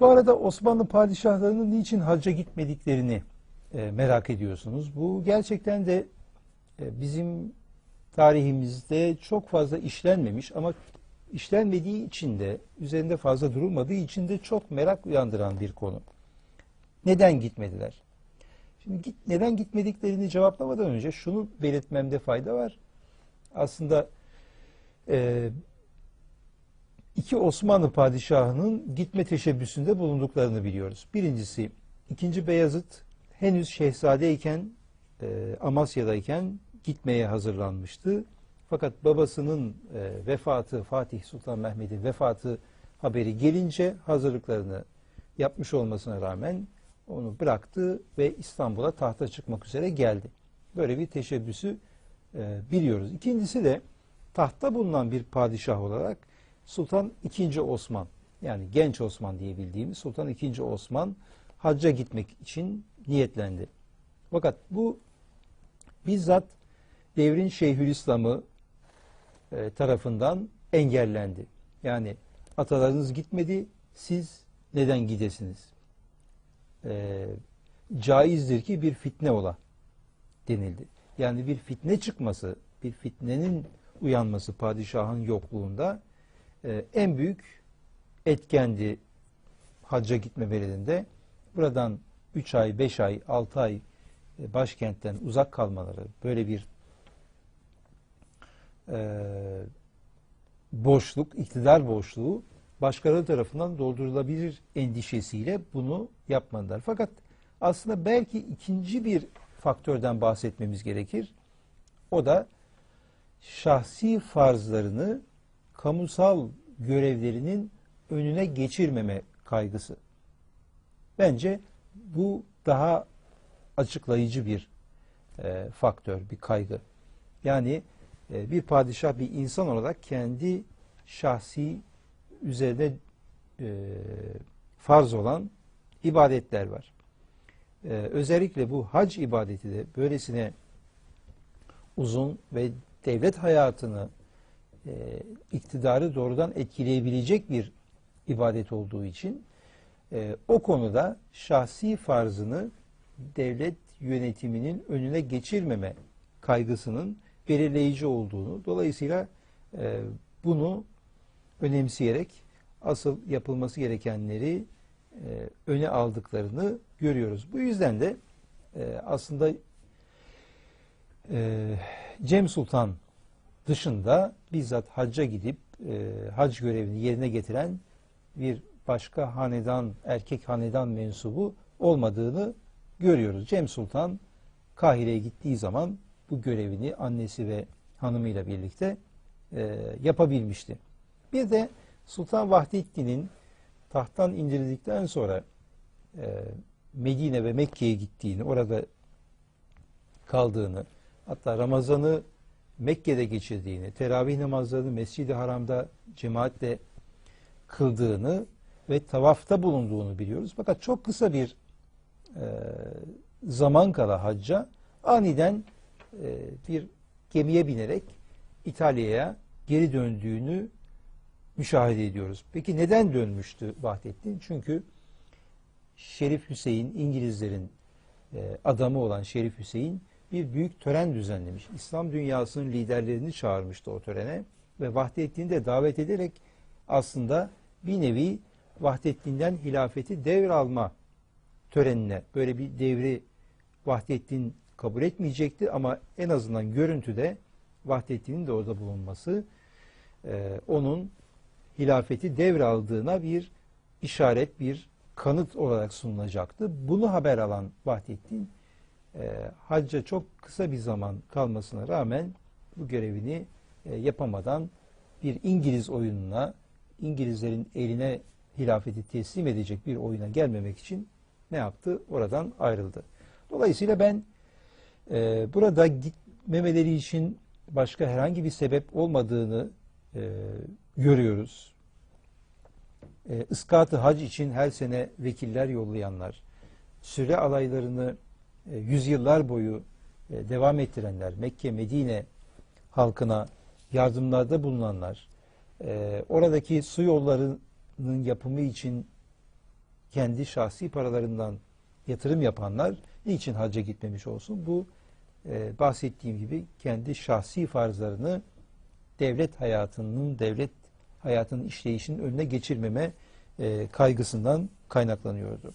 Bu arada Osmanlı padişahlarının niçin hacca gitmediklerini e, merak ediyorsunuz. Bu gerçekten de e, bizim tarihimizde çok fazla işlenmemiş ama işlenmediği için de üzerinde fazla durulmadığı için de çok merak uyandıran bir konu. Neden gitmediler? Şimdi git, neden gitmediklerini cevaplamadan önce şunu belirtmemde fayda var. Aslında e, iki Osmanlı padişahının gitme teşebbüsünde bulunduklarını biliyoruz. Birincisi 2. Beyazıt henüz şehzadeyken e, Amasya'dayken gitmeye hazırlanmıştı. Fakat babasının e, vefatı Fatih Sultan Mehmet'in vefatı haberi gelince hazırlıklarını yapmış olmasına rağmen onu bıraktı ve İstanbul'a tahta çıkmak üzere geldi. Böyle bir teşebbüsü e, biliyoruz. İkincisi de tahtta bulunan bir padişah olarak Sultan II. Osman yani genç Osman diye bildiğimiz Sultan II. Osman hacca gitmek için niyetlendi. Fakat bu bizzat devrin Şeyhülislam'ı e, tarafından engellendi. Yani atalarınız gitmedi, siz neden gidesiniz? E, caizdir ki bir fitne ola denildi. Yani bir fitne çıkması, bir fitnenin uyanması padişahın yokluğunda e, en büyük etkendi hacca gitmemelerinde. Buradan 3 ay, 5 ay, 6 ay e, başkentten uzak kalmaları, böyle bir e, boşluk, iktidar boşluğu başkaları tarafından doldurulabilir endişesiyle bunu yapmadılar. Fakat aslında belki ikinci bir faktörden bahsetmemiz gerekir. O da şahsi farzlarını kamusal görevlerinin önüne geçirmeme kaygısı. Bence bu daha açıklayıcı bir e, faktör, bir kaygı. Yani e, bir padişah bir insan olarak kendi şahsi üzerine e, farz olan ibadetler var. E, özellikle bu hac ibadeti de böylesine uzun ve devlet hayatını e, iktidarı doğrudan etkileyebilecek bir ibadet olduğu için e, o konuda şahsi farzını devlet yönetiminin önüne geçirmeme kaygısının belirleyici olduğunu, dolayısıyla e, bunu önemseyerek asıl yapılması gerekenleri e, öne aldıklarını görüyoruz. Bu yüzden de e, aslında e, Cem Sultan dışında bizzat hacca gidip e, hac görevini yerine getiren bir başka hanedan, erkek hanedan mensubu olmadığını görüyoruz. Cem Sultan Kahire'ye gittiği zaman bu görevini annesi ve hanımıyla birlikte e, yapabilmişti. Bir de Sultan Vahdettin'in tahttan indirildikten sonra e, Medine ve Mekke'ye gittiğini, orada kaldığını, hatta Ramazan'ı Mekke'de geçirdiğini, teravih namazlarını Mescid-i Haram'da cemaatle kıldığını ve tavafta bulunduğunu biliyoruz. Fakat çok kısa bir e, zaman kala hacca aniden e, bir gemiye binerek İtalya'ya geri döndüğünü müşahede ediyoruz. Peki neden dönmüştü Vahdettin? Çünkü Şerif Hüseyin, İngilizlerin e, adamı olan Şerif Hüseyin bir büyük tören düzenlemiş. İslam dünyasının liderlerini çağırmıştı o törene ve Vahdettin'i de davet ederek aslında bir nevi Vahdettin'den hilafeti devralma törenine böyle bir devri Vahdettin kabul etmeyecekti ama en azından görüntüde Vahdettin'in de orada bulunması e, onun hilafeti devraldığına bir işaret, bir kanıt olarak sunulacaktı. Bunu haber alan Vahdettin e, hacca çok kısa bir zaman kalmasına rağmen bu görevini e, yapamadan bir İngiliz oyununa, İngilizlerin eline hilafeti teslim edecek bir oyuna gelmemek için ne yaptı? Oradan ayrıldı. Dolayısıyla ben e, burada gitmemeleri için başka herhangi bir sebep olmadığını e, görüyoruz. E, ıskatı hac için her sene vekiller yollayanlar, süre alaylarını e, yüzyıllar boyu e, devam ettirenler, Mekke, Medine halkına yardımlarda bulunanlar, e, oradaki su yollarının yapımı için kendi şahsi paralarından yatırım yapanlar niçin hacca gitmemiş olsun? Bu bahsettiğim gibi kendi şahsi farzlarını devlet hayatının, devlet hayatının işleyişinin önüne geçirmeme kaygısından kaynaklanıyordu.